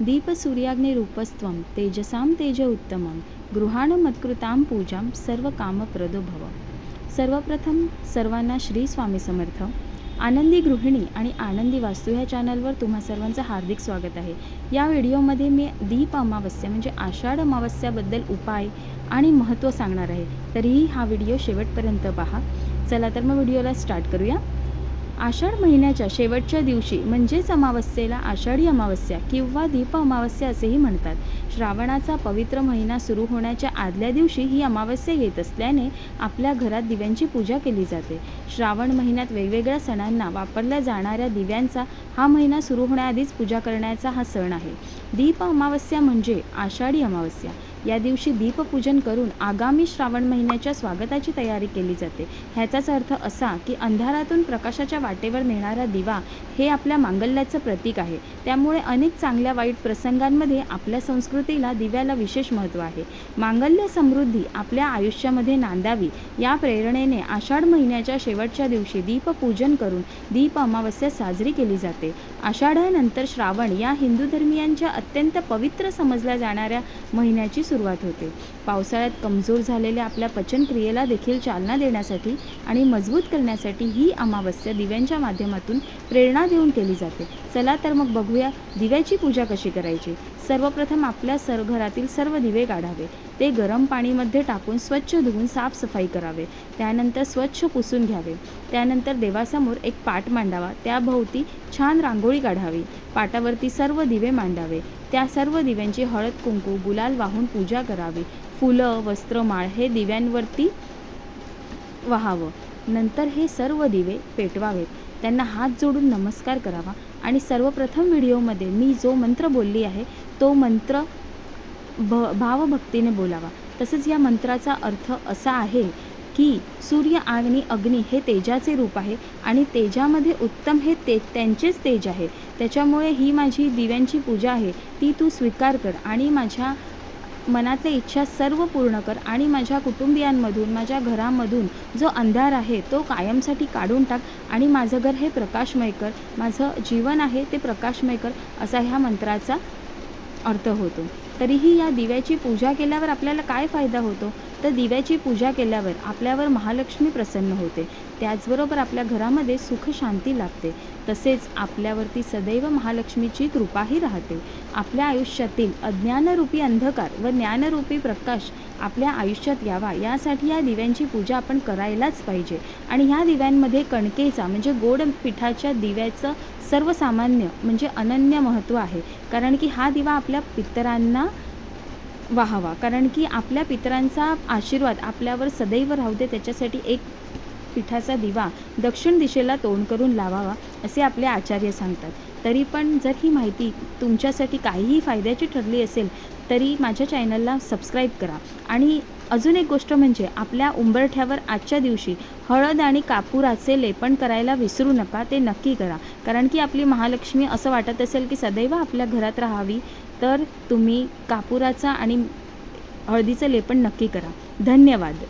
दीप सूर्याग्निरूपस्त्वं तेजसां तेज उत्तमं गृहाण मत्कृतां पूजां सर्व कामप्रदो भव सर्वप्रथम सर्वांना श्री स्वामी समर्थ। आनंदी गृहिणी आणि आनंदी वास्तू ह्या चॅनलवर तुम्हा सर्वांचं हार्दिक स्वागत आहे. या व्हिडिओमध्ये मी दीप अमावस्या म्हणजे आषाढ अमावस्याबद्दल उपाय आणि महत्त्व सांगणार आहे. तरीही हा व्हिडिओ शेवटपर्यंत पहा. चला तर मग व्हिडिओला स्टार्ट करूया. आषाढ महिन्याच्या शेवटच्या दिवशी म्हणजेच अमावस्येला आषाढी अमावस्या किंवा दीप अमावस्या असेही म्हणतात. श्रावणाचा पवित्र महिना सुरू होण्याच्या आदल्या दिवशी ही अमावस्या येत असल्याने आपल्या घरात दिव्यांची पूजा केली जाते. श्रावण महिन्यात वेगवेगळ्या सणांना वापरल्या जाणाऱ्या दिव्यांचा हा महिना सुरू होण्याआधीच पूजा करण्याचा हा सण आहे. दीप अमावस्या म्हणजे आषाढी अमावस्या. या दिवशी दीपपूजन करून आगामी श्रावण महिन्याच्या स्वागताची तयारी केली जाते. ह्याचाच अर्थ असा की अंधारातून प्रकाशाच्या वाटेवर नेणारा दिवा हे आपल्या मांगल्याचं प्रतीक आहे. त्यामुळे अनेक चांगल्या वाईट प्रसंगांमध्ये आपल्या संस्कृतीला दिव्याला विशेष महत्त्व आहे. मांगल्य समृद्धी आपल्या आयुष्यामध्ये नांदावी या प्रेरणेने आषाढ महिन्याच्या शेवटच्या दिवशी दीपपूजन करून दीप अमावस्या साजरी केली जाते. आषाढानंतर श्रावण या हिंदू धर्मियांच्या अत्यंत पवित्र समजल्या जाणाऱ्या महिन्याची सुरुवात होते. पावसाळ्यात कमजोर झालेल्या आपल्या पचनक्रियेला देखील चालना देण्यासाठी आणि मजबूत करण्यासाठी ही अमावस्या दिव्यांच्या माध्यमातून प्रेरणा देऊन केली जाते. चला तर मग बघूया दिव्याची पूजा कशी करायची. सर्वप्रथम आपल्या सर घरातील सर्व दिवे काढावे. ते गरम पाणीमध्ये टाकून स्वच्छ धुवून साफसफाई करावे. त्यानंतर स्वच्छ पुसून घ्यावे. त्यानंतर देवासमोर एक पाट मांडावा. त्याभोवती छान रांगोळी काढावी. पाटावरती सर्व दिवे मांडावे. त्या सर्व दिव्यांची हळद कुंकू गुलाल वाहून पूजा करावी. फुलं वस्त्रमाळ हे दिव्यांवरती व्हावं. नंतर हे सर्व दिवे पेटवावेत. त्यांना हात जोडून नमस्कार करावा. आणि सर्वप्रथम व्हिडिओमध्ये मी जो मंत्र बोलली आहे तो मंत्र भ भावभक्तीने बोलावा. तसेच या मंत्राचा अर्थ असा आहे की सूर्य आणि अग्नी हे तेजाचे रूप आहे आणि तेजामध्ये उत्तम हे ते त्यांचेच तेज आहे. त्याच्यामुळे ही माझी दिव्यांची पूजा आहे. ती तू स्वीकार कर आणि माझ्या मनातल्या इच्छा सर्व पूर्ण कर आणि माझ्या कुटुंबियांमधून माझ्या घरामधून जो अंधार आहे तो कायमसाठी काढून टाक आणि माझं घर हे प्रकाशमय कर. माझं जीवन आहे ते प्रकाशमय कर असा ह्या मंत्राचा अर्थ होतो. तरीही या दिव्याची पूजा केल्यावर आपल्याला काय फायदा होतो? तर दिव्याची पूजा केल्यावर आपल्यावर महालक्ष्मी प्रसन्न होते. त्याचबरोबर आपल्या घरामध्ये सुख शांती लाभते. तसेच आपल्यावरती सदैव महालक्ष्मीची कृपाही राहते. आपल्या आयुष्यातील अज्ञानरूपी अंधकार व ज्ञानरूपी प्रकाश आपल्या आयुष्यात यावा यासाठी या दिव्यांची पूजा आपण करायलाच पाहिजे. आणि ह्या दिव्यांमध्ये कणकेचा म्हणजे गोड पिठाच्या दिव्याचं सर्वसामान्य म्हणजे अनन्य महत्त्व आहे. कारण की हा दिवा आपल्या पितरांना वाहावा. कारण की आपल्या पितरांचा आशीर्वाद आपल्यावर सदैव राहू दे त्याच्यासाठी एक पिठाचा दिवा दक्षिण दिशेला तोंड करून लावावा असे आपले आचार्य सांगतात. तरी पण जर ही माहिती तुमच्यासाठी काहीही फायद्याची ठरली असेल तरी माझ्या चॅनलला सबस्क्राईब करा. आणि अजून एक गोष्ट म्हणजे आपल्या उंबरठ्यावर आजच्या दिवशी हळद आणि कापुराचे लेपन करायला विसरू नका ते नक्की करा. कारण की आपली महालक्ष्मी असं वाटत असेल की सदैव आपल्या घरात राहावी तर तुम्ही कापुराचा आणि हळदीचं लेपन नक्की करा. धन्यवाद.